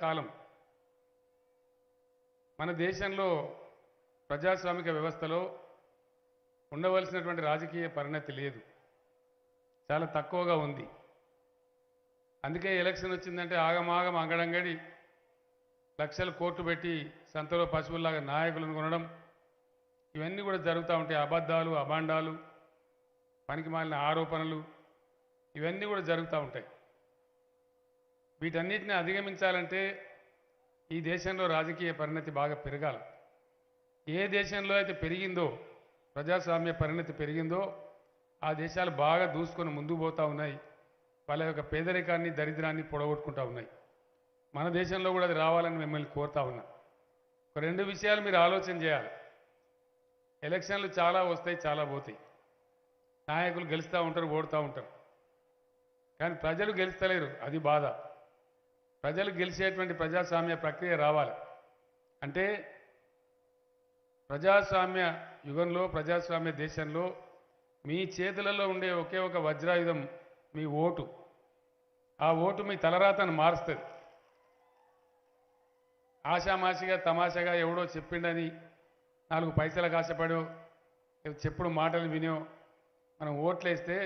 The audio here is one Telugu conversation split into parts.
కాలం. మన దేశంలో ప్రజాస్వామిక వ్యవస్థలో ఉండవలసినటువంటి రాజకీయ పరిణతి లేదు. చాలా తక్కువగా ఉంది. అందుకే ఎలక్షన్ వచ్చిందంటే ఆగమాగం అంగడంగడి లక్షలు కోట్లు పెట్టి సంతలో పశువుల్లాగా నాయకులను కొనడం ఇవన్నీ కూడా జరుగుతూ ఉంటాయి అబద్ధాలు అభాండాలు పనికి మాలిన ఆరోపణలు ఇవన్నీ కూడా జరుగుతూ ఉంటాయి. వీటన్నిటిని అధిగమించాలంటే ఈ దేశంలో రాజకీయ పరిణతి బాగా పెరగాలి. ఏ దేశంలో అయితే పెరిగిందో ప్రజాస్వామ్య పరిణతి పెరిగిందో ఆ దేశాలు బాగా దూసుకొని ముందుకు పోతూ ఉన్నాయి. వాళ్ళ యొక్క పేదరికాన్ని దరిద్రాన్ని పొడగొట్టుకుంటూ ఉన్నాయి. మన దేశంలో కూడా అది రావాలని మిమ్మల్ని కోరుతా ఉన్నా. ఒక రెండు విషయాలు మీరు ఆలోచన చేయాలి. ఎలక్షన్లు చాలా వస్తాయి చాలా పోతాయి. నాయకులు గెలుస్తూ ఉంటారు ఓడుతూ ఉంటారు. కానీ ప్రజలు గెలుస్తలేరు అది బాధ. ప్రజలు గెలిచేటువంటి ప్రజాస్వామ్య ప్రక్రియ రావాలి. అంటే ప్రజాస్వామ్య యుగంలో ప్రజాస్వామ్య దేశంలో మీ చేతులలో ఉండే ఒకే ఒక వజ్రాయుధం మీ ఓటు. ఆ ఓటు మీ తలరాతను మారుస్తుంది. ఆషామాషిగా తమాషాగా ఎవడో చెప్పిండని నాలుగు పైసలకు ఆశపడో చెప్పుడు మాటలు వినో మనం ఓట్లేస్తే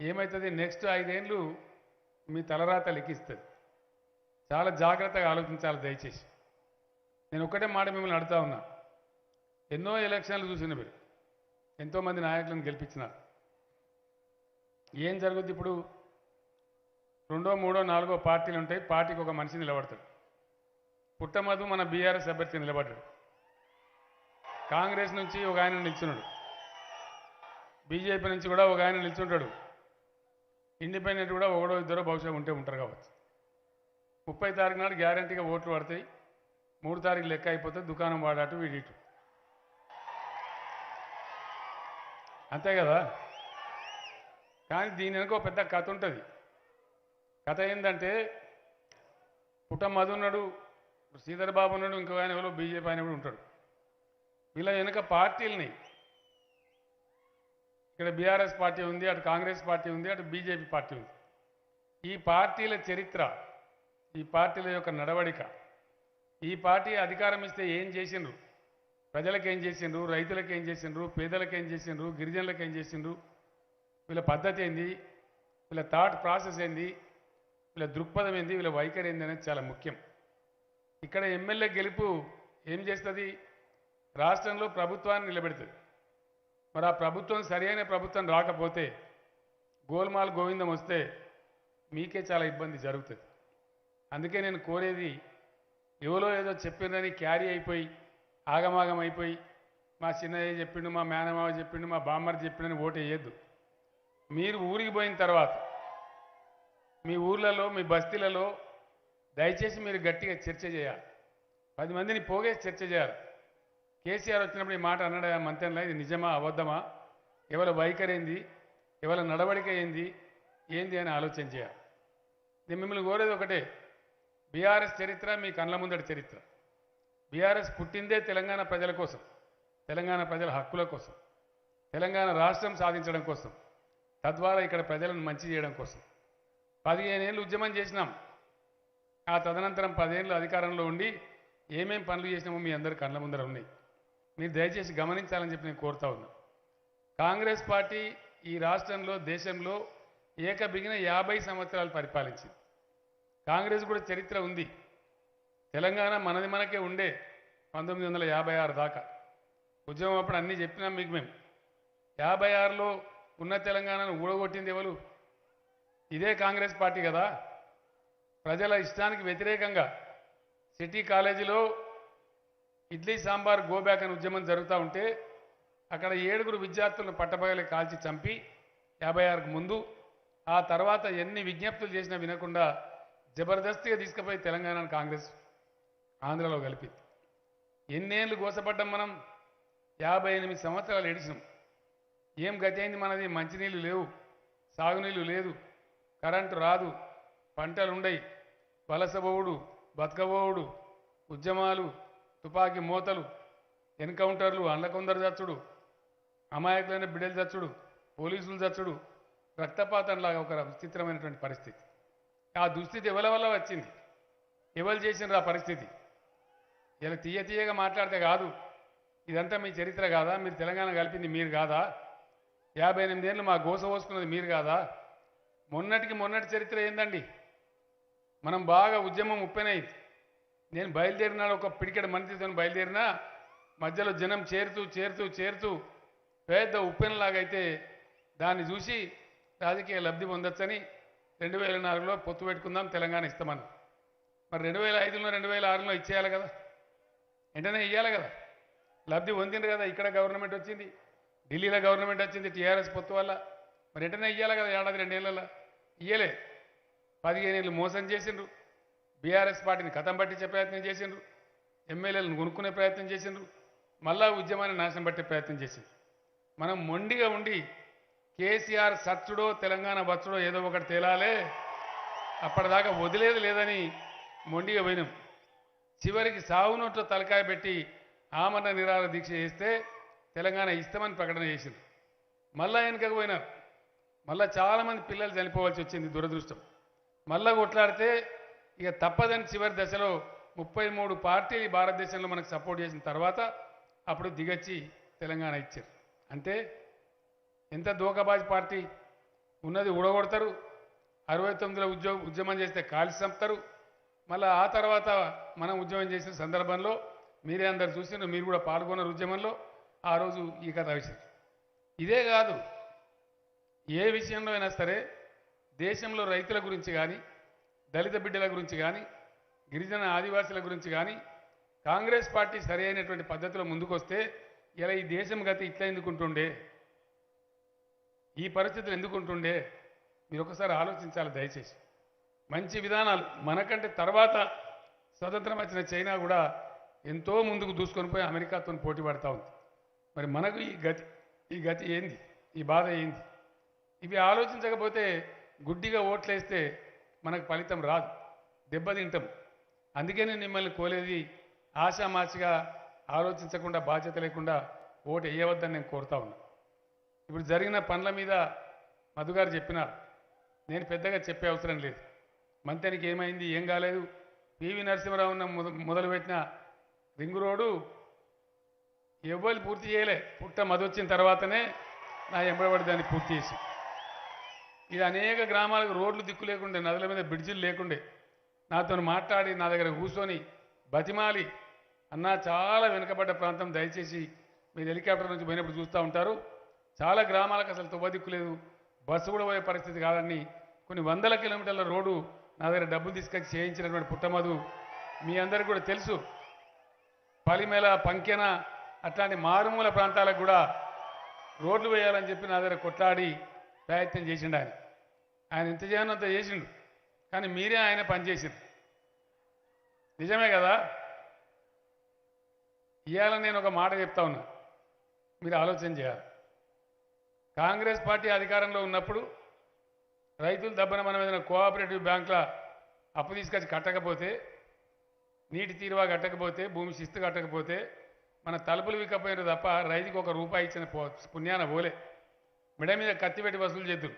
ఏమవుతుంది నెక్స్ట్ ఐదేళ్ళు మీ తలరాత లెక్కిస్తుంది. చాలా జాగ్రత్తగా ఆలోచించాలి దయచేసి. నేను ఒక్కటే మాట మిమ్మల్ని అడుగుతా ఉన్నా. ఎన్నో ఎలక్షన్లు చూసిన మీరు. ఎంతోమంది నాయకులను గెలిపించినారు. ఏం జరుగుద్ది ఇప్పుడు? రెండో మూడో నాలుగో పార్టీలు ఉంటాయి. పార్టీకి ఒక మనిషి నిలబడతాడు. పుట్టమధు మన బీఆర్ఎస్ అభ్యర్థి నిలబడ్డాడు. కాంగ్రెస్ నుంచి ఒక ఆయన నిల్చున్నాడు. బీజేపీ నుంచి కూడా ఒక ఆయన నిల్చుంటాడు. ఇండిపెండెంట్ కూడా ఒకడో ఇద్దరో బహుశా ఉంటే ఉంటారు కావచ్చు. ముప్పై తారీఖు నాడు గ్యారంటీగా ఓట్లు పడతాయి. మూడు తారీఖు లెక్క అయిపోతే దుకాణం వాడాటు వీడిటు. అంతే కదా? కానీ దీని వెనుక ఒక పెద్ద కథ ఉంటుంది. కథ ఏంటంటే పుట్ట మధు ఉన్నాడు బాబు ఉన్నాడు ఇంకో ఆయన ఎవరో బీజేపీ ఆయన కూడా ఉంటాడు. వీళ్ళ వెనుక పార్టీలని. ఇక్కడ బీఆర్ఎస్ పార్టీ ఉంది అటు కాంగ్రెస్ పార్టీ ఉంది అటు బీజేపీ పార్టీ ఉంది. ఈ పార్టీల చరిత్ర ఈ పార్టీల యొక్క నడవడిక. ఈ పార్టీ అధికారం ఇస్తే ఏం చేసిండ్రు? ప్రజలకు ఏం చేసిండ్రు? రైతులకు ఏం చేసిండ్రు? పేదలకు ఏం చేసిండ్రు? గిరిజనులకు ఏం చేసిండ్రు? వీళ్ళ పద్ధతి ఏంది? వీళ్ళ థాట్ ప్రాసెస్ ఏంది? వీళ్ళ దృక్పథం ఏంది? వీళ్ళ వైఖరి ఏంది అనేది చాలా ముఖ్యం. ఇక్కడ ఎమ్మెల్యే గెలుపు ఏం చేస్తుంది? రాష్ట్రంలో ప్రభుత్వాన్ని నిలబెడుతుంది. మరి ఆ ప్రభుత్వం సరైన ప్రభుత్వం రాకపోతే గోల్మాల్ గోవిందం వస్తే మీకే చాలా ఇబ్బంది జరుగుతుంది. అందుకే నేను కోరేది ఎవరో ఏదో చెప్పిందని క్యారీ అయిపోయి ఆగమాగం అయిపోయి మా చిన్నయ్య చెప్పిండు మా మేనమావ చెప్పిండు మా బామ్మర్ చెప్పిండని ఓటు వేయద్దు. మీరు ఊరికి పోయిన తర్వాత మీ ఊర్లలో మీ బస్తీలలో దయచేసి మీరు గట్టిగా చర్చ చేయాలి. పది మందిని పోగేసి చర్చ చేయాలి. కేసీఆర్ వచ్చినప్పుడు ఈ మాట అన్నాడు మంత్రంలో ఇది నిజమా అబద్ధమా? ఎవరి వైఖరి ఏంది? ఎవరి నడవడిక ఏంది? ఏంది అని ఆలోచన చేయాలి. నేను మిమ్మల్ని కోరేది ఒకటే బీఆర్ఎస్ చరిత్ర మీ కళ్ళ ముందడి చరిత్ర. బీఆర్ఎస్ పుట్టిందే తెలంగాణ ప్రజల కోసం తెలంగాణ ప్రజల హక్కుల కోసం తెలంగాణ రాష్ట్రం సాధించడం కోసం తద్వారా ఇక్కడ ప్రజలను మంచి చేయడం కోసం. పదిహేనేళ్ళు ఉద్యమం చేసినాం. ఆ తదనంతరం పదేళ్ళు అధికారంలో ఉండి ఏమేం పనులు చేసినామో మీ అందరి కళ్ళ ముందర ఉన్నాయి. మీరు దయచేసి గమనించాలని చెప్పి నేను కోరుతా ఉన్నా. కాంగ్రెస్ పార్టీ ఈ రాష్ట్రంలో దేశంలో ఏకబిగిన యాభై సంవత్సరాలు పరిపాలించింది. కాంగ్రెస్ కూడా చరిత్ర ఉంది. తెలంగాణ మనది మనకే ఉండే పంతొమ్మిది వందల యాభై ఆరు దాకా. ఉద్యమం అప్పుడు అన్నీ చెప్పినాం మీకు మేము. యాభై ఆరులో ఉన్న తెలంగాణను ఊడగొట్టింది ఎవరు? ఇదే కాంగ్రెస్ పార్టీ కదా. ప్రజల ఇష్టానికి వ్యతిరేకంగా సిటీ కాలేజీలో ఇడ్లీ సాంబార్ గోబ్యాక్ అని ఉద్యమం జరుగుతూ ఉంటే అక్కడ ఏడుగురు విద్యార్థులను పట్టపగలి కాల్చి చంపి యాభై ఆరుకు ముందు ఆ తర్వాత ఎన్ని విజ్ఞప్తులు చేసినా వినకుండా జబర్దస్తిగా తీసుకుపోయి తెలంగాణ కాంగ్రెస్ ఆంధ్రలో కలిపింది ఎన్నేళ్ళు కోసపడ్డం మనం యాభై ఎనిమిది సంవత్సరాలు ఏడిచినాం. ఏం గతి అయింది మనది? మంచినీళ్ళు లేవు సాగునీళ్ళు లేదు కరెంటు రాదు పంటలు ఉండయి వలసబోవుడు బతకబోవుడు ఉద్యమాలు తుపాకీ మూతలు ఎన్కౌంటర్లు అండ్లకొందరు చచ్చుడు అమాయకులైన బిడ్డలు చచ్చుడు పోలీసులు చచ్చుడు రక్తపాతంలాగా ఒక విచిత్రమైనటువంటి పరిస్థితి. ఆ దుస్థితి ఎవరి వల్ల వచ్చింది? ఎవరు చేసినారు ఆ పరిస్థితి? ఇలా తీయ తీయగా మాట్లాడితే కాదు. ఇదంతా మీ చరిత్ర కాదా? మీరు తెలంగాణ కలిపింది మీరు కాదా? యాభై ఎనిమిదేళ్ళు మా గోస పోసుకున్నది మీరు కాదా? మొన్నటికి మొన్నటి చరిత్ర ఏందండి? మనం బాగా ఉద్యమం ఉప్పెనైంది నేను బయలుదేరిన ఒక పిడికెడ మంత్రితో బయలుదేరినా మధ్యలో జనం చేరుతూ చేరుతూ చేరుతూ పెద్ద ఉప్పెనలాగైతే దాన్ని చూసి రాజకీయ లబ్ధి పొందొచ్చని రెండు వేల నాలుగులో పొత్తు పెట్టుకుందాం తెలంగాణ ఇస్తామని. మరి రెండు వేల ఐదులో రెండు వేల ఆరులో ఇచ్చేయాలి కదా? వెంటనే ఇవ్వాలి కదా? లబ్ధి పొందింది కదా ఇక్కడ గవర్నమెంట్ వచ్చింది ఢిల్లీలో గవర్నమెంట్ వచ్చింది టీఆర్ఎస్ పొత్తు వల్ల. మరి వెంటనే ఇవ్వాలి కదా ఏడాది రెండేళ్ళలో? ఇయ్యలే. పదిహేను ఏళ్ళు మోసం చేసిండ్రు. బీఆర్ఎస్ పార్టీని కథం పట్టించే ప్రయత్నం చేసిండ్రు. ఎమ్మెల్యేలను కొనుక్కునే ప్రయత్నం చేసిండ్రు. మళ్ళా ఉద్యమాన్ని నాశనం పట్టే ప్రయత్నం చేసిండ్రు. మనం మొండిగా ఉండి కేసీఆర్ సచ్చుడో తెలంగాణ బచ్చుడో ఏదో ఒకటి తేలాలే. అప్పటిదాకా వదిలేదు లేదని మొండిగా పోయినాం. చివరికి సాగు నోట్లో తలకాయ పెట్టి ఆమరణ నిరాహార దీక్ష చేస్తే తెలంగాణ ఇస్తామని ప్రకటన చేసింది. మళ్ళా వెనుకకు పోయినారు. మళ్ళా చాలామంది పిల్లలు చనిపోవాల్సి వచ్చింది దురదృష్టం. మళ్ళా కొట్లాడితే ఇక తప్పదని చివరి దశలో ముప్పై మూడు పార్టీలు ఈ భారతదేశంలో మనకు సపోర్ట్ చేసిన తర్వాత అప్పుడు దిగచ్చి తెలంగాణ ఇచ్చారు. అంటే ఎంత దోకబాజ్ పార్టీ ఉన్నది ఊడగొడతారు అరవై తొమ్మిదిలో ఉద్యోగ ఉద్యమం చేస్తే కాల్చి చంపుతారు. మళ్ళీ ఆ తర్వాత మనం ఉద్యమం చేసిన సందర్భంలో మీరే అందరు చూసినారు మీరు కూడా పాల్గొన్నారు ఉద్యమంలో ఆ రోజు ఈ కథ విషయం. ఇదే కాదు ఏ విషయంలో అయినా సరే దేశంలో రైతుల గురించి కానీ దళిత బిడ్డల గురించి కానీ గిరిజన ఆదివాసుల గురించి కానీ కాంగ్రెస్ పార్టీ సరి అయినటువంటి పద్ధతిలో ముందుకొస్తే ఇలా ఈ దేశం గతి ఇట్లా ఎందుకుంటుండే? ఈ పరిస్థితులు ఎందుకుంటుండే మీరు ఒకసారి ఆలోచించాలి దయచేసి. మంచి విధానాలు. మనకంటే తర్వాత స్వతంత్రం వచ్చిన చైనా కూడా ఎంతో ముందుకు దూసుకొని పోయి అమెరికాతో పోటీ పడతా ఉంది. మరి మనకు ఈ గతి ఈ గతి ఏంది? ఈ బాధ ఏంది? ఇవి ఆలోచించకపోతే గుడ్డిగా ఓట్లేస్తే మనకు ఫలితం రాదు. దెబ్బతింటాం. అందుకే నేను మిమ్మల్ని కోలేది ఆశామాచిగా ఆలోచించకుండా బాధ్యత లేకుండా ఓటు వేయవద్దని నేను కోరుతా ఉన్నా. ఇప్పుడు జరిగిన పనుల మీద మధుగారు చెప్పినారు నేను పెద్దగా చెప్పే అవసరం లేదు. మంత్రికి ఏమైంది ఏం కాలేదు. పివి నరసింహరావు మొదలుపెట్టిన రింగు రోడ్డు ఎవ్వరు పూర్తి చేయలే. పుట్ట మధు వచ్చిన తర్వాతనే నా ఎంబడబడి దాన్ని పూర్తి చేసి. ఇది అనేక గ్రామాలకు రోడ్లు దిక్కు లేకుండే నదుల మీద బ్రిడ్జిలు లేకుండే. నాతో మాట్లాడి నా దగ్గర కూర్చొని బతిమాలి అన్నా చాలా వెనుకబడ్డ ప్రాంతం దయచేసి మీరు హెలికాప్టర్ నుంచి పోయినప్పుడు చూస్తూ ఉంటారు. చాలా గ్రామాలకు అసలు తువ్వదిక్కులేదు బస్సు కూడా పోయే పరిస్థితి కాదని కొన్ని వందల కిలోమీటర్ల రోడ్డు నా దగ్గర డబ్బులు తీసుకొచ్చి చేయించినటువంటి పుట్టమధు మీ అందరికీ కూడా తెలుసు. పలిమేల పంకెన అట్లాంటి మారుమూల ప్రాంతాలకు కూడా రోడ్లు వేయాలని చెప్పి నా దగ్గర కొట్లాడి ప్రయత్నం చేసిండు ఆయన. ఆయన ఎంత చేయనంత చేసిండు. కానీ మీరే ఆయన పనిచేసింది నిజమే కదా? ఇవాళ నేను ఒక మాట చెప్తా ఉన్నా. మీరు ఆలోచన చేయాలి. కాంగ్రెస్ పార్టీ అధికారంలో ఉన్నప్పుడు రైతులు దబ్బన మనం ఏదైనా కోఆపరేటివ్ బ్యాంకుల అప్పు తీసుకొచ్చి కట్టకపోతే నీటి తీరువా కట్టకపోతే భూమి శిస్తు కట్టకపోతే మన తలుపులు విక్కపోయినారు తప్ప రైతుకు ఒక రూపాయి ఇచ్చిన పో పుణ్యాన పోలే. మెడ మీద కత్తి పెట్టి వసూలు చేద్దురు.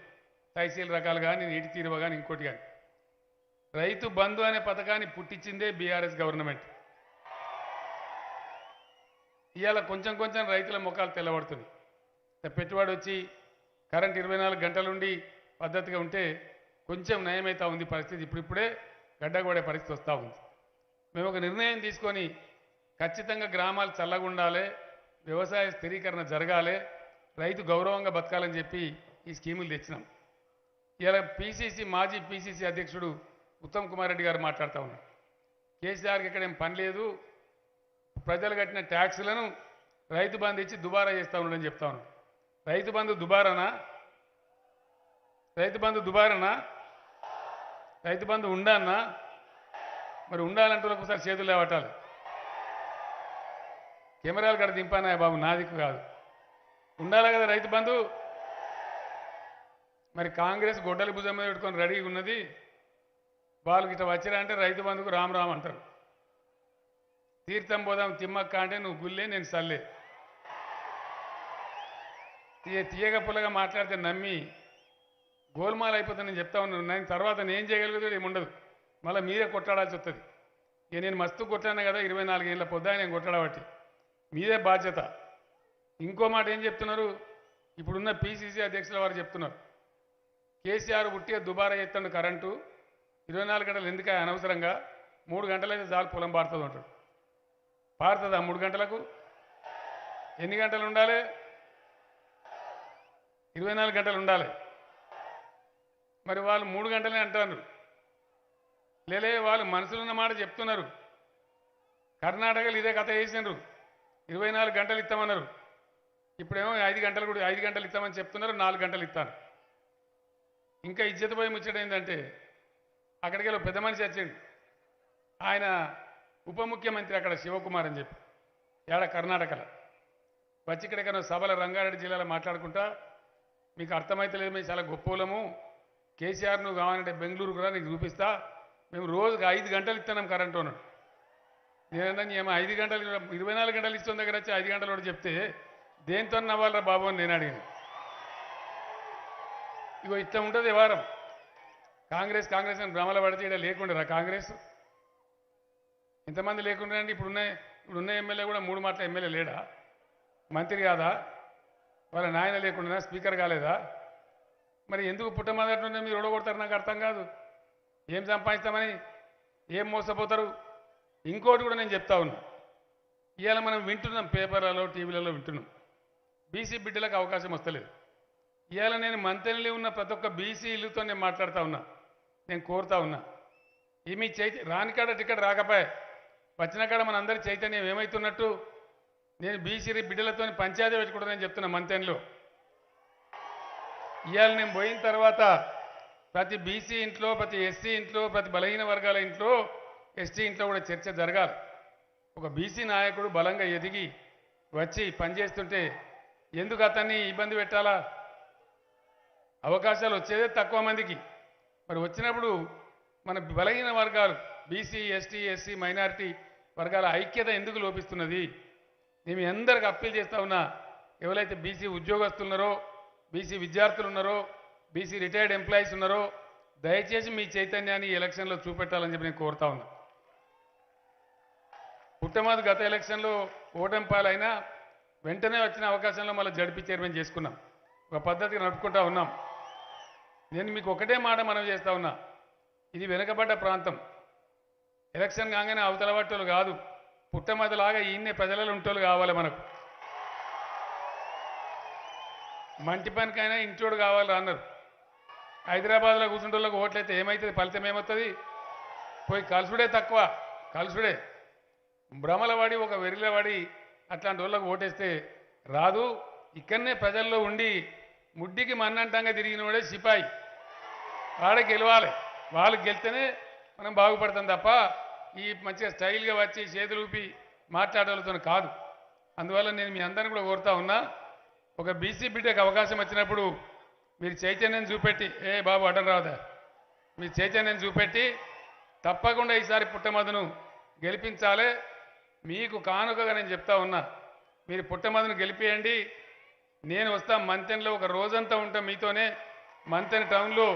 తహసీల్ రకాలు కానీ నీటి తీరువ కానీ ఇంకోటి కానీ రైతు బంధు అనే పథకాన్ని పుట్టించిందే బీఆర్ఎస్ గవర్నమెంట్. ఇవాళ కొంచెం కొంచెం రైతుల ముఖాలు తెల్లబడుతుంది పెట్టుబడి వచ్చి కరెంట్ ఇరవై నాలుగు గంటలుండి పద్ధతిగా ఉంటే కొంచెం నయమైతా ఉంది పరిస్థితి. ఇప్పుడిప్పుడే గడ్డగొడే పరిస్థితి వస్తూ ఉంది. మేము ఒక నిర్ణయం తీసుకొని ఖచ్చితంగా గ్రామాలు చల్లగుండాలి వ్యవసాయ స్థిరీకరణ జరగాలి రైతు గౌరవంగా బతకాలని చెప్పి ఈ స్కీములు తెచ్చినాం. ఇలా పీసీసీ మాజీ పీసీసీ అధ్యక్షుడు ఉత్తమ్ కుమార్ రెడ్డి గారు మాట్లాడుతూ ఉన్నారు. కేసీఆర్కి ఇక్కడ ఏం పని లేదు ప్రజలు కట్టిన ట్యాక్సులను రైతు బంధు ఇచ్చి దుబారా చేస్తూ ఉండడం చెప్తా ఉన్నాను రైతు బంధు దుబారానా? రైతు బంధు దుబారానా? రైతు బంధు ఉండన్నా మరి ఉండాలంటే ఒకసారి చేతులు లేవటాలి కెమెరాలు కడ దింపానా బాబు? నా దిక్కు కాదు. ఉండాలి కదా రైతు బంధు? మరి కాంగ్రెస్ గొడ్డలి భుజం మీద పెట్టుకొని రెడీగా ఉన్నది. వాళ్ళకి ఇట్లా వచ్చిరా అంటే రైతు బంధుకు రామ్ రామ్ అంటారు. తీర్థం పోదాం తిమ్మక్క అంటే నువ్వు గుల్లే నేను సల్లే. తీయ తీయగా పుల్లగా మాట్లాడితే నమ్మి గోల్మాల్ అయిపోతుందని చెప్తా ఉన్నాను. నేను తర్వాత నేను చేయగలిగేది ఏమి ఉండదు. మళ్ళీ మీరే కొట్టాడాల్సి వస్తుంది ఇక నేను మస్తు కొట్టాను కదా ఇరవై నాలుగేళ్ళ పొద్దు నేను కొట్టడబట్టి మీదే బాధ్యత. ఇంకో మాట ఏం చెప్తున్నారు? ఇప్పుడున్న పిసిసి అధ్యక్షుల వారు చెప్తున్నారు. కేసీఆర్ ఉట్టిగా దుబారా చేస్తాడు కరెంటు. ఇరవై నాలుగు గంటలు ఎందుక అనవసరంగా? మూడు గంటలైతే చాలు పొలం పారుతుంది ఉంటాడు పారుతుందా మూడు గంటలకు? ఎన్ని గంటలు ఉండాలి? ఇరవై నాలుగు గంటలు ఉండాలి. మరి వాళ్ళు మూడు గంటలే అంటారు. లేలే వాళ్ళు మనసులో ఉన్న మాట చెప్తున్నారు. కర్ణాటకలో ఇదే కథ వేసినారు ఇరవై నాలుగు గంటలు ఇస్తామన్నారు. ఇప్పుడేమో ఐదు గంటలు కూడా ఐదు గంటలు ఇస్తామని చెప్తున్నారు నాలుగు గంటలు ఇస్తాను. ఇంకా ఇజ్జత పోయి ముచ్చట ఏంటంటే అక్కడికి వెళ్ళి పెద్ద మనిషి వచ్చిండు. ఆయన ఉప ముఖ్యమంత్రి అక్కడ శివకుమార్ అని చెప్పి ఏడ కర్ణాటకలో. వచ్చి ఇక్కడ సభల రంగారెడ్డి జిల్లాలో మాట్లాడుకుంటా మీకు అర్థమైతలేదు మేము చాలా గొప్పలము. కేసీఆర్ నువ్వు కావాలంటే బెంగళూరు కూడా నీకు చూపిస్తా. మేము రోజుకి ఐదు గంటలు ఇస్తున్నాం కరెంటు అన్నాడు నేనంటే ఏమో ఐదు గంటలు ఇరవై నాలుగు గంటలు ఇస్తున్న దగ్గర వచ్చి ఐదు గంటలు కూడా చెప్తే దేంతో నవ్వాలరా బాబు అని నేను అడిగాను. ఇగో ఇట్లా ఉంటుంది వారం. కాంగ్రెస్ కాంగ్రెస్ అని భ్రమల పడితే ఇక్కడ లేకుండా కాంగ్రెస్? ఇంతమంది లేకుండా ఇప్పుడు ఉన్నాయి ఇప్పుడు ఉన్న ఎమ్మెల్యే కూడా మూడు మాటల ఎమ్మెల్యే లేడా? మంత్రి కాదా? వాళ్ళ నాయన లేకుండా స్పీకర్ కాలేదా? మరి ఎందుకు పుట్టమదట్లోనే మీరు ఓడగొడతారు నాకు అర్థం కాదు. ఏం సంపాదిస్తామని? ఏం మోసపోతారు? ఇంకోటి కూడా నేను చెప్తా ఉన్నా. ఇవాళ మనం వింటున్నాం పేపర్లలో టీవీలలో వింటున్నాం. బీసీ బిడ్డలకు అవకాశం వస్తలేదు. ఇవాళ నేను మంత్రిలో ఉన్న ప్రతి ఒక్క బీసీ ఇల్లుతో నేను మాట్లాడుతూ ఉన్నా. నేను కోరుతా ఉన్నా. ఈ మీ చైత రానికాడ టికెట్ రాకపోయే. వచ్చిన కాడ మన అందరి చైతన్యం ఏమవుతున్నట్టు నేను బీసీ బిడ్డలతో పంచాయతీ పెట్టుకుంటానని చెప్తున్నా మంతెన్లో. ఇవాళ నేను పోయిన తర్వాత ప్రతి బీసీ ఇంట్లో ప్రతి ఎస్సీ ఇంట్లో ప్రతి బలహీన వర్గాల ఇంట్లో ఎస్టీ ఇంట్లో కూడా చర్చ జరగాలి. ఒక బీసీ నాయకుడు బలంగా ఎదిగి వచ్చి పనిచేస్తుంటే ఎందుకు అతన్ని ఇబ్బంది పెట్టాలా? అవకాశాలు వచ్చేదే తక్కువ మందికి. మరి వచ్చినప్పుడు మన బలహీన వర్గాలు బీసీ ఎస్టీ ఎస్సీ మైనారిటీ వర్గాల ఐక్యత ఎందుకు లోపిస్తున్నది? నేను మీ అందరికి అప్పీల్ చేస్తా ఉన్నా ఎవరైతే బీసీ ఉద్యోగస్తులు ఉన్నారో బీసీ విద్యార్థులు ఉన్నారో బీసీ రిటైర్డ్ ఎంప్లాయీస్ ఉన్నారో దయచేసి మీ చైతన్యాన్ని ఎలక్షన్లో చూపెట్టాలని చెప్పి నేను కోరుతా ఉన్నా. పుట్టమాది గత ఎలక్షన్లో ఓటమి పాలైనా వెంటనే వచ్చిన అవకాశంలో మళ్ళీ జడిపి చైర్మన్ చేసుకున్నాం. ఒక పద్ధతిగా నడుపుకుంటా ఉన్నాం. నేను మీకు ఒకటే మాట మనం చేస్తా ఉన్నా. ఇది వెనుకబడ్డ ప్రాంతం. ఎలక్షన్ కాగానే అవతల కాదు. పుట్టమదిలాగా ఈయన్నే ప్రజలలో ఉంటోళ్ళు కావాలి మనకు. మంటి పనికైనా ఇంటోడు కావాలి అన్నారు. హైదరాబాద్లో కూర్చుంటోళ్ళకి ఓట్లయితే ఏమవుతుంది ఫలితం ఏమవుతుంది పోయి కలుసుడే తక్కువ కలుసుడే. భ్రమలవాడి ఒక వెరిల అట్లాంటి వాళ్ళకి ఓటేస్తే రాదు. ఇక్కడనే ప్రజల్లో ఉండి ముడ్డికి మన్నంటంగా తిరిగిన వాడే సిపాయి. వాడే గెలవాలి. వాళ్ళు గెలిస్తేనే మనం బాగుపడతాం తప్ప ఈ మంచిగా స్టైల్గా వచ్చి చేతులు ఊపి మాట్లాడేవాళ్ళతో కాదు. అందువల్ల నేను మీ అందరిని కూడా కోరుతా ఉన్నా ఒక బీసీ బిడ్డకు అవకాశం వచ్చినప్పుడు మీరు చైతన్యం చూపెట్టి ఏ బాబు అడ్డం రావదా మీ చైతన్యం చూపెట్టి తప్పకుండా ఈసారి పుట్టమదును గెలిపించాలి. మీకు కానుకగా నేను చెప్తా ఉన్నా మీరు పుట్టమదును గెలిపియండి. నేను వస్తా మంతెన్లో ఒక రోజంతా ఉంటాం మీతోనే. మంతెన్ టౌన్లో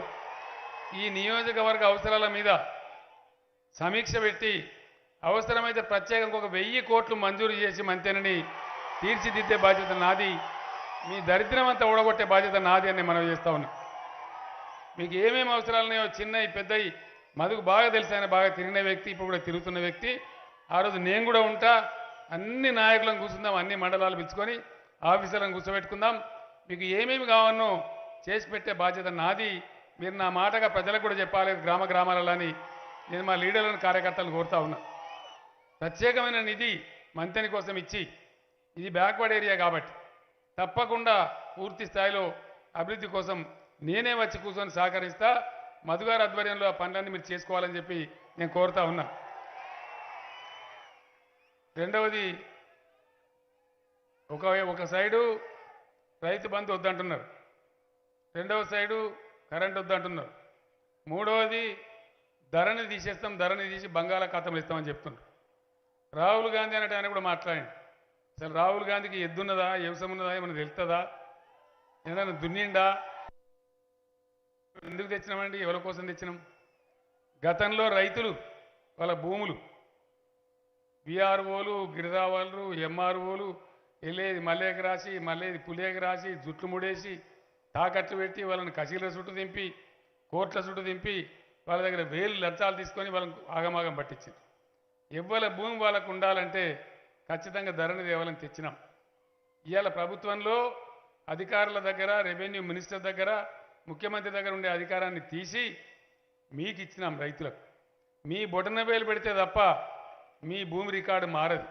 ఈ నియోజకవర్గ అవసరాల మీద సమీక్ష పెట్టి అవసరమైతే ప్రత్యేకంగా ఒక వెయ్యి కోట్లు మంజూరు చేసి మంతెనని తీర్చిదిద్దే బాధ్యత నాది. మీ దరిద్రం అంతా ఊడగొట్టే బాధ్యత నాది అని మనం చేస్తా ఉన్నా. మీకు ఏమేమి అవసరాలు ఉన్నాయో చిన్నవి పెద్దవి మధుకు బాగా తెలిసి ఆయన బాగా తిరిగిన వ్యక్తి ఇప్పుడు కూడా తిరుగుతున్న వ్యక్తి. ఆ రోజు నేను కూడా ఉంటా అన్ని నాయకులను కూర్చుందాం అన్ని మండలాలు పిలుచుకొని ఆఫీసర్లను కూర్చోబెట్టుకుందాం. మీకు ఏమేమి కావాలనో చేసి పెట్టే బాధ్యత నాది. మీరు నా మాటగా ప్రజలకు కూడా చెప్పాలి గ్రామ గ్రామాలలో అని నేను మా లీడర్లను కార్యకర్తలను కోరుతా ఉన్నా. ప్రత్యేకమైన నిధి మంతెని కోసం ఇచ్చి ఇది బ్యాక్వర్డ్ ఏరియా కాబట్టి తప్పకుండా పూర్తి స్థాయిలో అభివృద్ధి కోసం నేనే వచ్చి కూర్చొని సహకరిస్తా మధుగారి ఆధ్వర్యంలో ఆ పనులన్నీ మీరు చేసుకోవాలని చెప్పి నేను కోరుతా ఉన్నా. రెండవది ఒక ఒక సైడు రైతు బంధు వద్దంటున్నారు. రెండవ సైడు కరెంట్ వద్దంటున్నారు. మూడవది ధరని తీసేస్తాం ధరని తీసి బంగాళాఖాతంలో ఇస్తామని చెప్తున్నారు. రాహుల్ గాంధీ అనేట ఆయన కూడా మాట్లాడండి. అసలు రాహుల్ గాంధీకి ఎద్దున్నదా వ్యవసాయం ఉన్నదా ఏమైనా తెలుస్తుందా ఏదైనా దున్నిండా? ఎందుకు తెచ్చినామండి ఎవరి కోసం తెచ్చినాం? గతంలో రైతులు వాళ్ళ భూములు బీఆర్ఓలు గిరిదావాళ్ళు ఎంఆర్ఓలు వెళ్ళేది మల్లేకి రాసి మళ్ళేది పులేకి రాసి జుట్లు ముడేసి తాకట్లు పెట్టి వాళ్ళని కసీల చుట్టూ దింపి కోట్ల చుట్టూ దింపి వాళ్ళ దగ్గర వేలు లంచాలు తీసుకొని వాళ్ళని ఆగమాగం పట్టించింది. ఎవ్వల భూమి వాళ్ళకు ఉండాలంటే ఖచ్చితంగా ధరని దేవాలని తెచ్చినాం. ఇవాళ ప్రభుత్వంలో అధికారుల దగ్గర రెవెన్యూ మినిస్టర్ దగ్గర ముఖ్యమంత్రి దగ్గర ఉండే అధికారాన్ని తీసి మీకు ఇచ్చినాం రైతులకు. మీ బొటన వేలు పెడితే తప్ప మీ భూమి రికార్డు మారదు.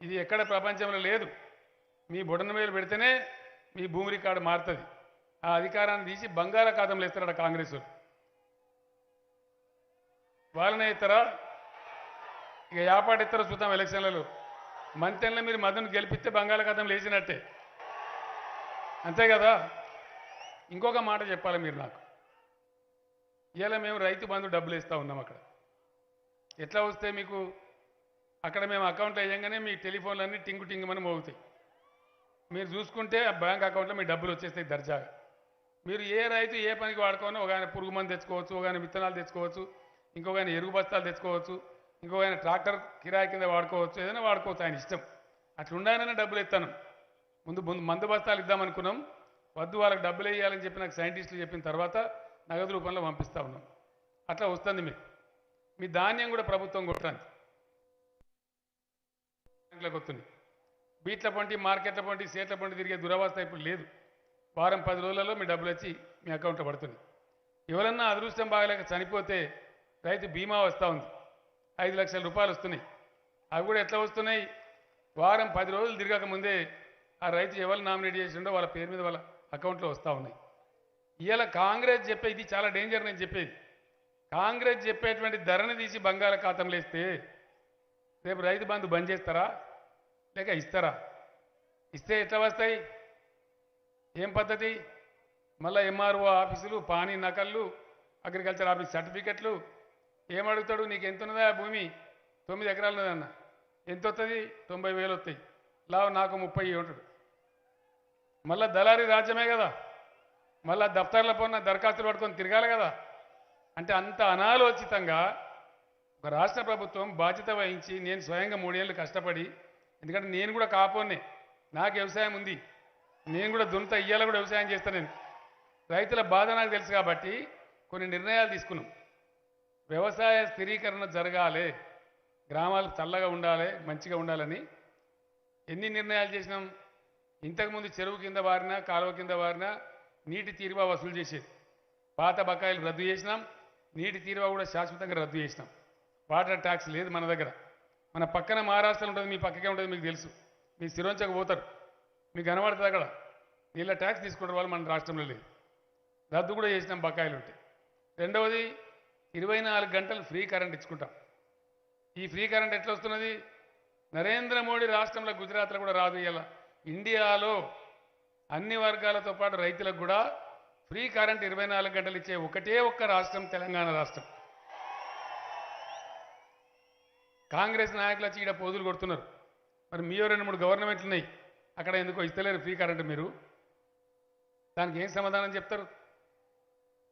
ఇది ఎక్కడ ప్రపంచంలో లేదు. మీ బొటన వేలు పెడితేనే మీ భూమి రికార్డు మారుతుంది. ఆ అధికారాన్ని తీసి బంగాళాఖాతంలో ఇస్తారట కాంగ్రెస్ వాళ్ళు. వాళ్ళనే ఇస్తారా ఇక ఏపాటు ఇస్తారో చూద్దాం ఎలక్షన్లలో. మంతెన్లో మీరు మధును గెలిపిస్తే బంగాళాఖాతం లేచినట్టే. అంతే కదా? ఇంకొక మాట చెప్పాలి మీరు నాకు. ఇలా మేము రైతు బంధు డబ్బులు ఇస్తూ ఉన్నాం అక్కడ. ఎట్లా వస్తే మీకు? అక్కడ మేము అకౌంట్ వేయంగానే మీ టెలిఫోన్లన్నీ టింగు టింగుమని మోగుతాయి. మీరు చూసుకుంటే ఆ బ్యాంక్ అకౌంట్లో మీ డబ్బులు వచ్చేస్తాయి దర్జాగా. మీరు ఏ రైతు ఏ పనికి వాడుకోనో ఒక ఆయన పురుగు మందు తెచ్చుకోవచ్చు ఒక ఆయన విత్తనాలు తెచ్చుకోవచ్చు. ఇంకొక ఆయన ఎరుగు బస్తాలు తెచ్చుకోవచ్చు ఇంకొక ఆయన ట్రాక్టర్ కిరాయి కింద వాడుకోవచ్చు ఏదైనా వాడుకోవచ్చు ఆయన ఇష్టం. అట్లా ఉండాలనే డబ్బులు ఇస్తాను ముందు ముందు మందు బస్తాలు ఇద్దామనుకున్నాం. వద్దు వాళ్ళకి డబ్బులు వేయాలని చెప్పి నాకు సైంటిస్టులు చెప్పిన తర్వాత నగదు రూపంలో పంపిస్తా ఉన్నాం. అట్లా వస్తుంది మీకు. మీ ధాన్యం కూడా ప్రభుత్వం కొట్టడానికి బ్యాంకులకు వస్తుంది. బీట్ల పంటి మార్కెట్ల పంటి సేట్ల పంటి తిరిగే దురవస్థ ఇప్పుడు లేదు. వారం పది రోజులలో మీ డబ్బులు వచ్చి మీ అకౌంట్లో పడుతుంది ఎవరన్నా అదృష్టం బాగలేక చనిపోతే రైతు బీమా వస్తూ ఉంది. ఐదు లక్షల రూపాయలు వస్తున్నాయి. అవి కూడా ఎట్లా వస్తున్నాయి? వారం పది రోజులు తిరగక ముందే ఆ రైతు ఎవరు నామినేట్ చేసిండో వాళ్ళ పేరు మీద వాళ్ళ అకౌంట్లో వస్తూ ఉన్నాయి. ఇవాళ కాంగ్రెస్ చెప్పే ఇది చాలా డేంజర్ నేను చెప్పేది. కాంగ్రెస్ చెప్పేటువంటి ధరని తీసి బంగాళాఖాతంలో వేస్తే రేపు రైతు బంధు బంద్ చేస్తారా? లేక ఇస్తారా? ఇస్తే ఎట్లా వస్తాయి? ఏం పద్ధతి? మళ్ళీ ఎంఆర్ఓ ఆఫీసులు పానీ నకళ్ళు అగ్రికల్చర్ ఆఫీస్ సర్టిఫికెట్లు ఏమడుగుతాడు? నీకు ఎంత ఉన్నదా ఆ భూమి? తొమ్మిది ఎకరాలు ఉన్నదన్న ఎంత వస్తుంది తొంభై వేలు వస్తాయి లావు నాకు ముప్పై ఉంటాడు మళ్ళా దళారీ రాజ్యమే కదా. మళ్ళా దఫ్తర్ల పోన్న దరఖాస్తులు పట్టుకొని తిరగాలి కదా. అంటే అంత అనాలోచితంగా ఒక రాష్ట్ర ప్రభుత్వం బాధ్యత వహించి నేను స్వయంగా మూడేళ్ళు కష్టపడి ఎందుకంటే నేను కూడా కాపోనే నాకు వ్యవసాయం ఉంది. నేను కూడా దున్త ఇయ్యాల కూడా వ్యవసాయం చేస్తాను నేను. రైతుల బాధ నాకు తెలుసు కాబట్టి కొన్ని నిర్ణయాలు తీసుకున్నాం. వ్యవసాయ స్థిరీకరణ జరగాలి. గ్రామాలు చల్లగా ఉండాలి మంచిగా ఉండాలని ఎన్ని నిర్ణయాలు చేసినాం? ఇంతకుముందు చెరువు కింద వారినా కాలువ కింద వారినా నీటి తీరువా వసూలు చేసేది. పాత బకాయిలు రద్దు చేసినాం నీటి తీరువా కూడా శాశ్వతంగా రద్దు చేసినాం. వాటర్ ట్యాక్స్ లేదు మన దగ్గర. మన పక్కన మహారాష్ట్రలో ఉంటుంది మీ పక్కకే ఉంటుంది మీకు తెలుసు. మీ సిరోంచకు పోతారు. మీకు కనబడుతుంది అక్కడ. నీళ్ళ ట్యాక్స్ తీసుకుంటారు వాళ్ళు మన రాష్ట్రంలో లేదు. రద్దు కూడా చేసినాం బకాయిలు ఉంటాయి రెండవది ఇరవై నాలుగు గంటలు ఫ్రీ కరెంట్ ఇచ్చుకుంటాం. ఈ ఫ్రీ కరెంట్ ఎట్లా వస్తున్నది? నరేంద్ర మోడీ రాష్ట్రంలో గుజరాత్లో కూడా రాదు ఇలా ఇండియాలో అన్ని వర్గాలతో పాటు రైతులకు కూడా ఫ్రీ కరెంట్ ఇరవై నాలుగు గంటలు ఇచ్చే ఒకటే ఒక్క రాష్ట్రం తెలంగాణ రాష్ట్రం. కాంగ్రెస్ నాయకులు వచ్చి ఇక్కడ పోదులు కొడుతున్నారు. మరి మీయో రెండు మూడు గవర్నమెంట్లు ఉన్నాయి. అక్కడ ఎందుకో ఇస్తలేరు ఫ్రీ కరెంట్ మీరు. దానికి ఏం సమాధానం చెప్తారు?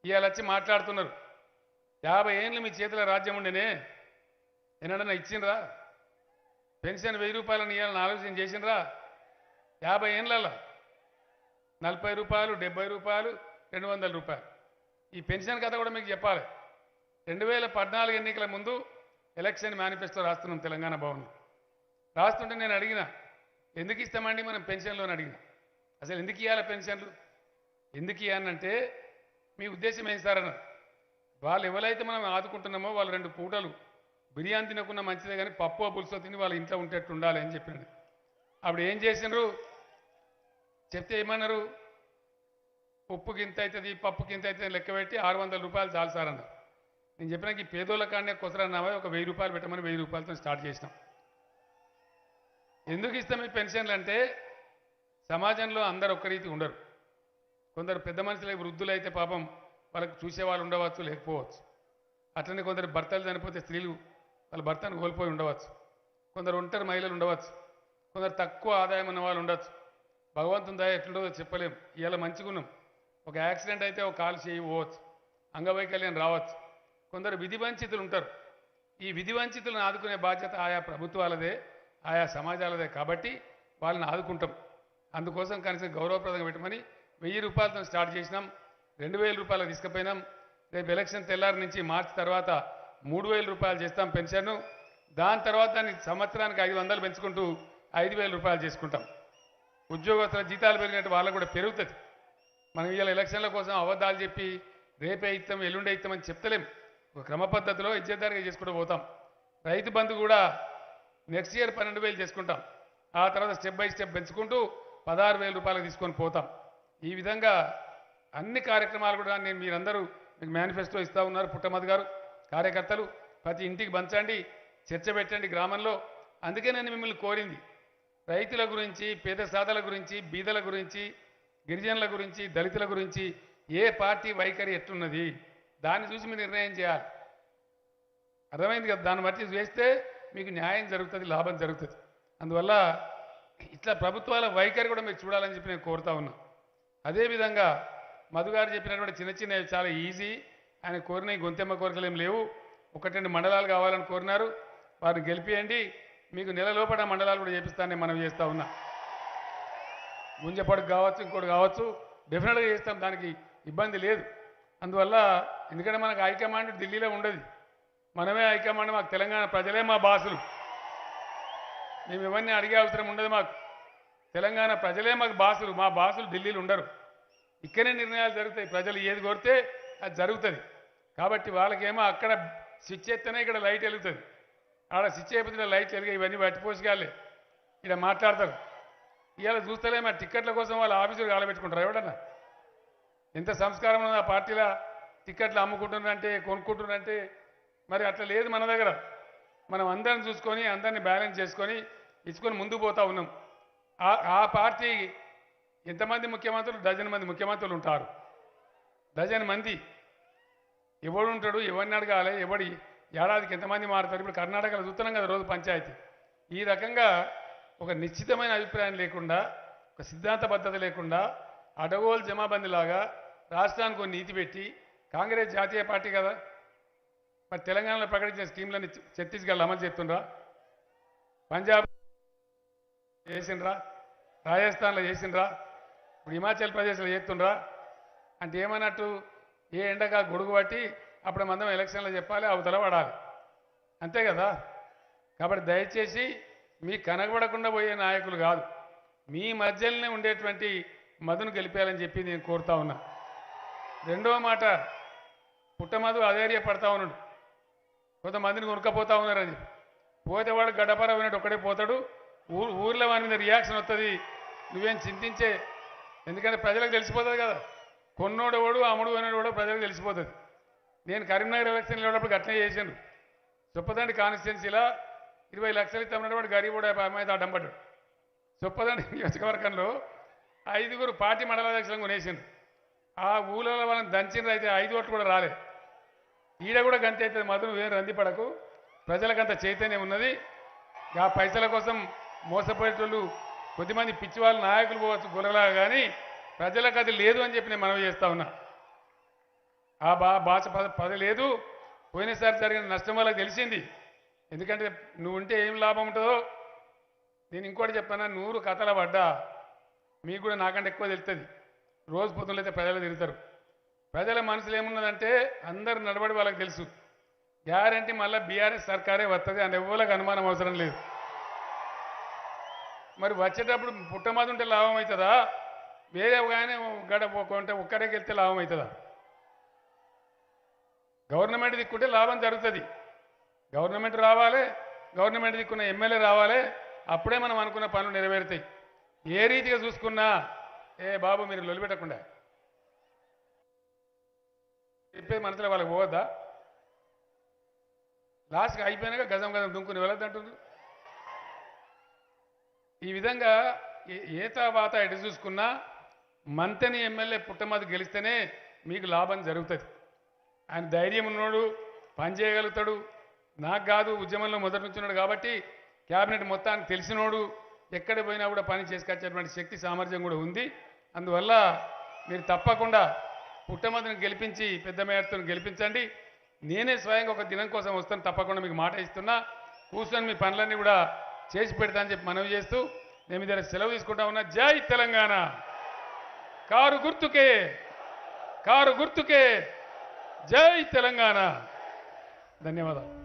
ఇవాళ వచ్చి మాట్లాడుతున్నారు. యాభై ఏళ్ళు మీ చేతిలో రాజ్యం ఉండేనే? ఎన్నడన్నా ఇచ్చిండ్రా? పెన్షన్ వెయ్యి రూపాయలని ఇవ్వాలని ఆలోచన చేసిండ్రా? యాభై ఏళ్ళల్లో నలభై రూపాయలు డెబ్బై రూపాయలు రెండు వందల రూపాయలు. ఈ పెన్షన్ కథ కూడా మీకు చెప్పాలి. రెండు వేల పద్నాలుగు ఎన్నికల ముందు ఎలక్షన్ మేనిఫెస్టో రాస్తున్నాం తెలంగాణ భవన్ రాస్తుంటే నేను అడిగిన ఎందుకు ఇస్తామండి మనం పెన్షన్లో? అని అడిగిన. అసలు ఎందుకు ఇవ్వాలి పెన్షన్లు? ఎందుకు ఇవ్వాలంటే మీ ఉద్దేశం ఏం సార్ అన్నారు. వాళ్ళు ఎవరైతే మనం ఆదుకుంటున్నామో వాళ్ళు రెండు పూటలు బిర్యానీ తినకుండా మంచిదే కానీ పప్పు పులుసో తిని వాళ్ళ ఇంట్లో ఉంటేట్టు ఉండాలి అని చెప్పినాడు. అప్పుడు ఏం చేసిండ్రు? చెప్తే ఏమన్నారు? ఉప్పు ఇంత అవుతుంది పప్పుకి ఇంత అవుతుంది లెక్క పెట్టి ఆరు వందల రూపాయలు చాలు సార్ అన్నారు. నేను చెప్పినాక ఈ పేదోళ్ళ కాడనే కొసరన్నావా? ఒక వెయ్యి రూపాయలు పెట్టమని వెయ్యి రూపాయలతో స్టార్ట్ చేసినాం. ఎందుకు ఇస్తాం ఈ పెన్షన్లు అంటే సమాజంలో అందరు ఒక్క రీతి ఉండరు. కొందరు పెద్ద మనుషులు వృద్ధులు అయితే పాపం వాళ్ళకి చూసేవాళ్ళు ఉండవచ్చు లేకపోవచ్చు. అట్లనే కొందరు భర్తలు చనిపోతే స్త్రీలు వాళ్ళ భర్తను కోల్పోయి ఉండవచ్చు. కొందరు ఒంటరి మహిళలు ఉండవచ్చు. కొందరు తక్కువ ఆదాయం ఉన్న వాళ్ళు ఉండొచ్చు భగవంతుని దయ ఎట్లుండదో చెప్పలేం. ఇవాళ మంచిగా ఒక యాక్సిడెంట్ అయితే ఒక కాలు చేయి పోవచ్చు. అంగవైకల్యం రావచ్చు. కొందరు విధి వంచితులు ఉంటారు. ఈ విధి వంచితులను ఆదుకునే బాధ్యత ఆయా ప్రభుత్వాలదే ఆయా సమాజాలదే కాబట్టి వాళ్ళని ఆదుకుంటాం. అందుకోసం కనీసం గౌరవప్రదంగా పెట్టమని వెయ్యి రూపాయలతో స్టార్ట్ చేసినాం. రెండు వేల రూపాయలకు తీసుకుపోయినాం. రేపు ఎలక్షన్ తెల్లారి నుంచి మార్చి తర్వాత మూడు వేల రూపాయలు చేస్తాం పెన్షన్ దాని తర్వాత దాన్ని సంవత్సరానికి ఐదు వందలు పెంచుకుంటూ ఐదు వేల రూపాయలు చేసుకుంటాం. ఉద్యోగస్తుల జీతాలు పెరిగినట్టు వాళ్ళకు కూడా పెరుగుతుంది. మనం ఇవాళ ఎలక్షన్ల కోసం అబద్ధాలు చెప్పి రేపే ఇస్తాం ఎల్లుండే ఇస్తామని చెప్తలేం. ఒక క్రమ పద్ధతిలో ఇచ్చేదారిగా చేసుకుంటూ పోతాం. రైతు బంధు కూడా నెక్స్ట్ ఇయర్ పన్నెండు వేలు చేసుకుంటాం. ఆ తర్వాత స్టెప్ బై స్టెప్ పెంచుకుంటూ పదహారు వేల రూపాయలు తీసుకొని పోతాం. ఈ విధంగా అన్ని కార్యక్రమాలు కూడా నేను మీరందరూ మీకు మేనిఫెస్టో ఇస్తూ ఉన్నారు పుట్టమది గారు కార్యకర్తలు. ప్రతి ఇంటికి పంచండి చర్చ పెట్టండి గ్రామంలో. అందుకే నేను మిమ్మల్ని కోరింది. రైతుల గురించి పేద సాధల గురించి బీదల గురించి గిరిజనుల గురించి దళితుల గురించి ఏ పార్టీ వైఖరి ఎట్టున్నది దాన్ని చూసి మీరు నిర్ణయం చేయాలి. అర్థమైంది కదా? దాన్ని బట్టి వేస్తే మీకు న్యాయం జరుగుతుంది లాభం జరుగుతుంది. అందువల్ల ఇట్లా ప్రభుత్వాల వైఖరి కూడా మీరు చూడాలని చెప్పి నేను కోరుతా ఉన్నా. అదేవిధంగా మధుగారు చెప్పినటువంటి చిన్న చిన్నవి చాలా ఈజీ ఆయన కోరిన గొంతెమ్మ కోరికలు ఏం లేవు. ఒకటి రెండు మండలాలు కావాలని కోరినారు. వారిని గెలిపియండి. మీకు నెల లోపల మండలాలు కూడా చేపిస్తానని మనం చేస్తూ ఉన్నా. గుంజపడుకు కావచ్చు ఇంకోటి కావచ్చు డెఫినెట్గా చేస్తాం. దానికి ఇబ్బంది లేదు. అందువల్ల ఎందుకంటే మనకు హైకమాండ్ ఢిల్లీలో ఉండదు. మనమే హైకమాండ్ మాకు తెలంగాణ ప్రజలే మా బాసులు. మేము ఇవన్నీ అడిగే అవసరం ఉండదు మాకు. తెలంగాణ ప్రజలే మాకు బాసులు. మా బాసులు ఢిల్లీలో ఉండరు. ఇక్కడే నిర్ణయాలు జరుగుతాయి. ప్రజలు ఏది కోరితే అది జరుగుతుంది. కాబట్టి వాళ్ళకేమో అక్కడ స్విచ్ ఎత్తేనే ఇక్కడ లైట్ వెలుగుతుంది. ఆడ స్విచ్ అయిపోతే లైట్ వెలిగా ఇవన్నీ పట్టిపోసిగాలే ఇక్కడ మాట్లాడతారు. ఇవాళ చూస్తలే టిక్కెట్ల కోసం వాళ్ళ ఆఫీసులు కాలబెట్టుకుంటారు ఎవడన్నా ఎంత సంస్కారం ఆ పార్టీలో టిక్కెట్లు అమ్ముకుంటున్నారంటే కొనుక్కుంటున్నారంటే మరి అట్లా లేదు మన దగ్గర. మనం అందరం చూసుకొని అందరిని బ్యాలెన్స్ చేసుకొని ఇచ్చుకొని ముందుకు పోతా ఉన్నాం. ఆ ఆ పార్టీ ఎంతమంది ముఖ్యమంత్రులు? డజన్ మంది ముఖ్యమంత్రులు ఉంటారు. డజన్ మంది. ఎవడు ఉంటాడు ఎవరిని అడగాలి ఎవడి ఏడాదికి ఎంతమంది మారుతారు? ఇప్పుడు కర్ణాటకలో చూస్తున్నాం కదా రోజు పంచాయతీ. ఈ రకంగా ఒక నిశ్చితమైన అభిప్రాయం లేకుండా ఒక సిద్ధాంత పద్ధత లేకుండా అడగోలు జమాబందిలాగా రాష్ట్రానికి ఒక నీతి పెట్టి కాంగ్రెస్ జాతీయ పార్టీ కదా మరి తెలంగాణలో ప్రకటించిన స్కీమ్లని ఛత్తీస్గఢ్ అమలు చేస్తుండ్రా? పంజాబ్ చేసిండ్రా? రాజస్థాన్లో చేసిండ్రా? ఇప్పుడు హిమాచల్ ప్రదేశ్లో చేస్తుండ్రా? అంటే ఏమన్నట్టు ఏ ఎండగా గొడుగు పట్టి అప్పుడు మందం ఎలక్షన్లో చెప్పాలి అవతల పడాలి. అంతే కదా? కాబట్టి దయచేసి మీ కనగబడకుండా పోయే నాయకులు కాదు. మీ మధ్యలోనే ఉండేటువంటి మధును గెలిపేయాలని చెప్పి నేను కోరుతా ఉన్నా. రెండవ మాట పుట్టమధు అధైర్యపడతా ఉన్నాడు. కొంతమందిని కొనుక్కపోతా ఉన్నారు అది. పోతే వాడు గడపర వినట్టు ఒక్కడే పోతాడు. ఊ ఊర్లో వాని మీద రియాక్షన్ వస్తుంది నువ్వేం చింతించే ఎందుకంటే ప్రజలకు తెలిసిపోతుంది కదా. కొన్నోడు ఓడు అమ్ముడు అనేవాడు కూడా ప్రజలకు తెలిసిపోతుంది. నేను కరీంనగర్ ఎలక్షన్లో ఉన్నప్పుడు అట్లనే చేశాను చొప్పదండి కాన్స్టిట్యున్సీలో ఇరవై లక్షలు ఇస్తామన్నటువంటి గరీబుడు అమ్మాయి అడ్డం పడ్డాడు. చొప్పదండి నియోజకవర్గంలో ఐదుగురు పార్టీ మండలాధ్యక్షులను కొనేసాను ఆ ఊళ్ళో వాళ్ళని దంచిన అయితే ఐదు ఓట్లు కూడా రాలేదు ఈడ కూడా గంత అవుతుంది. మాత్రం వేరు రందిపడకు ప్రజలకంత చైతన్యం ఉన్నది. ఆ పైసల కోసం మోసపోయేటోళ్ళు కొద్దిమంది పిచ్చి వాళ్ళ నాయకులు పోవచ్చు గురలాగా కానీ ప్రజలకు అది లేదు అని చెప్పి నేను మనవి చేస్తా ఉన్నా. ఆ బా భాష పద పద లేదు. పోయినసారి జరిగిన నష్టం వాళ్ళకి తెలిసింది. ఎందుకంటే నువ్వు ఉంటే ఏం లాభం ఉంటుందో? నేను ఇంకోటి చెప్పానా నూరు కథల పడ్డా. మీకు కూడా నాకంటే ఎక్కువ తెలుస్తుంది. రోజు పొద్దునైతే అయితే ప్రజలు తిరుగుతారు. ప్రజల మనసులో ఏమున్నదంటే అందరు నడబడి వాళ్ళకి తెలుసు. గ్యారంటీ మళ్ళీ బీఆర్ఎస్ సర్కారే వస్తుంది అని ఎవరికి అనుమానం అవసరం లేదు. మరి వచ్చేటప్పుడు పుట్టమది ఉంటే లాభం అవుతుందా? వేరే కానీ గడ ఉంటే ఒక్కడికి వెళ్తే లాభం అవుతుందా? గవర్నమెంట్ దిక్కుంటే లాభం జరుగుతుంది. గవర్నమెంట్ రావాలి గవర్నమెంట్ దిక్కున్న ఎమ్మెల్యే రావాలి అప్పుడే మనం అనుకున్న పనులు నెరవేరుతాయి. ఏ రీతిగా చూసుకున్నా ఏ బాబు మీరు లొలిపెట్టకుండా చెప్పేది మనసులో వాళ్ళకి పోవద్దా? లాస్ట్కి అయిపోయినాక గజం గజం దుంకుని వెళ్ళొద్దంటున్నారు ఈ విధంగా ఏ- ఏతా ఎటు చూసుకున్నా మంతని ఎమ్మెల్యే పుట్టమది గెలిస్తేనే మీకు లాభం జరుగుతుంది. ఆయన ధైర్యం ఉన్నోడు పని చేయగలుగుతాడు. నాకు కాదు ఉద్యమంలో మొదటి నుంచి ఉన్నాడు కాబట్టి క్యాబినెట్ మొత్తానికి తెలిసినోడు ఎక్కడ పోయినా కూడా పని చేసుకొచ్చేటువంటి శక్తి సామర్థ్యం కూడా ఉంది. అందువల్ల మీరు తప్పకుండా పుట్టమదిని గెలిపించి పెద్ద మేయర్తో గెలిపించండి. నేనే స్వయంగా ఒక దినం కోసం వస్తాను తప్పకుండా మీకు మాట ఇస్తున్నా. కూర్చొని మీ పనులన్నీ కూడా చేసి పెడతా అని చెప్పి మనవి చేస్తూ నేను మీద సెలవు తీసుకుంటా ఉన్నా. జై తెలంగాణ. కారు గుర్తుకే కారు గుర్తుకే. జై తెలంగాణ. ధన్యవాదాలు.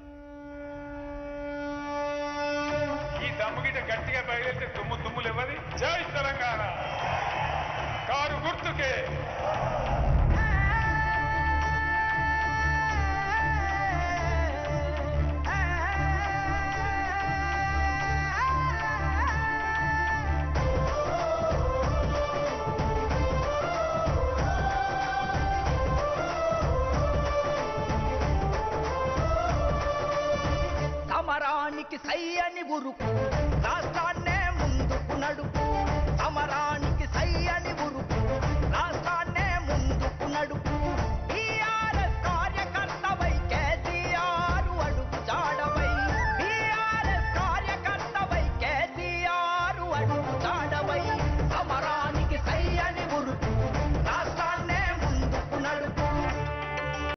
కయ్యని సై